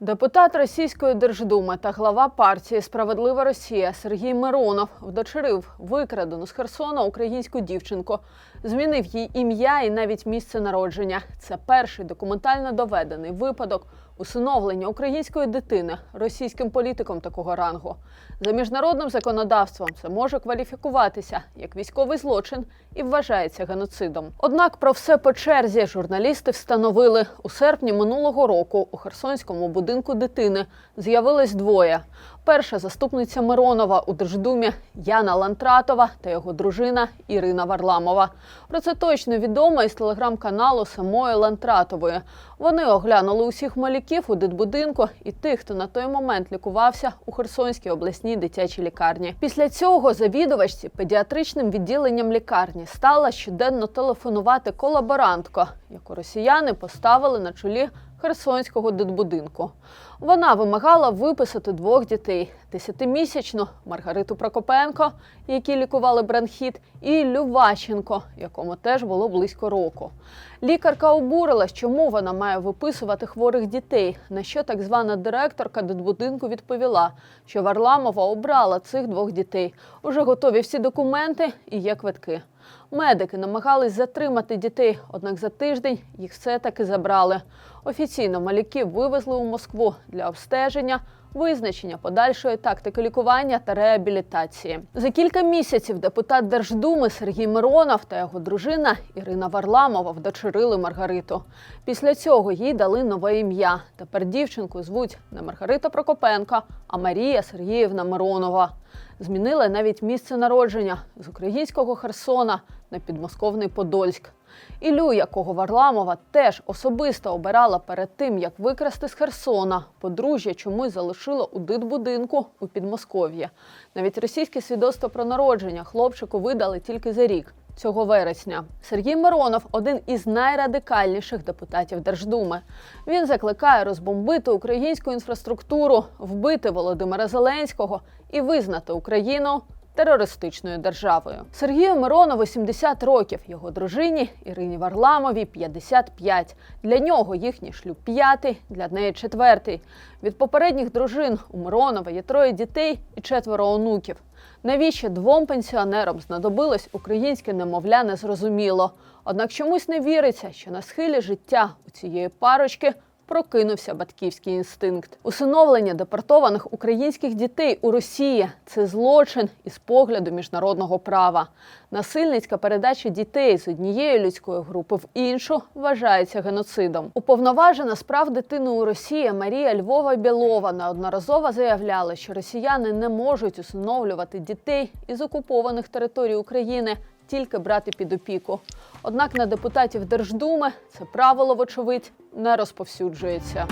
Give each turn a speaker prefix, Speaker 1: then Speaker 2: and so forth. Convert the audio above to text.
Speaker 1: Депутат Російської Держдуми та глава партії Справедлива Росія Сергій Миронов вдочерив викрадену з Херсона українську дівчинку, змінив їй ім'я і навіть місце народження. Це перший документально доведений випадок усиновлення української дитини російським політиком такого рангу. За міжнародним законодавством це може кваліфікуватися як військовий злочин і вважається геноцидом. Однак про все по черзі журналісти встановили у серпні минулого року у Херсонському будинку дитини з'явилось двоє. Перша заступниця Миронова у Держдумі Яна Лантратова та його дружина Ірина Варламова. Про це точно відомо із телеграм-каналу самої Лантратової. Вони оглянули усіх малюків у дитбудинку і тих, хто на той момент лікувався у Херсонській обласній дитячій лікарні. Після цього завідувачці педіатричним відділенням лікарні стала щоденно телефонувати колаборантка, яку росіяни поставили на чолі Херсонського дитбудинку. Вона вимагала виписати двох дітей: десятимісячну Маргариту Прокопенко, якій лікували бронхіт, і Іллю Ващенко, якому теж було близько року. Лікарка обурилась, чому вона має виписувати хворих дітей. На що так звана директорка дитбудинку відповіла, що Варламова обрала цих двох дітей. Уже готові всі документи і є квитки. Медики намагались затримати дітей, однак за тиждень їх все-таки забрали. Офіційно малюків вивезли у Москву для обстеження, визначення подальшої тактики лікування та реабілітації. За кілька місяців депутат Держдуми Сергій Миронов та його дружина Ірина Варламова вдочерили Маргариту. Після цього їй дали нове ім'я. Тепер дівчинку звуть не Маргарита Прокопенка, а Марія Сергіївна Миронова. Змінили навіть місце народження з українського Херсона на підмосковний Подольськ. Ілю, якого Варламова теж особисто обирала перед тим, як викрасти з Херсона, подружжя чомусь залишило у дитбудинку у Підмосков'ї. Навіть російське свідоцтво про народження хлопчику видали тільки за рік. Цього вересня Сергій Миронов один із найрадикальніших депутатів Держдуми. Він закликає розбомбити українську інфраструктуру, вбити Володимира Зеленського і визнати Україну терористичною державою. Сергію Миронову 70 років, його дружині Ірині Варламовій 55. Для нього їхній шлюб п'ятий, для неї четвертий. Від попередніх дружин у Миронова є троє дітей і четверо онуків. Навіщо двом пенсіонерам знадобилось українське немовля, не зрозуміло. Однак чомусь не віриться, що на схилі життя у цієї парочки прокинувся батьківський інстинкт. Усиновлення депортованих українських дітей у Росії це злочин із погляду міжнародного права. Насильницька передача дітей з однієї людської групи в іншу вважається геноцидом. Уповноважена з прав дитини у Росії Марія Львова Білова неодноразово заявляла, що росіяни не можуть усиновлювати дітей із окупованих територій України. Тільки брати під опіку. Однак на депутатів Держдуми це правило, вочевидь, не розповсюджується.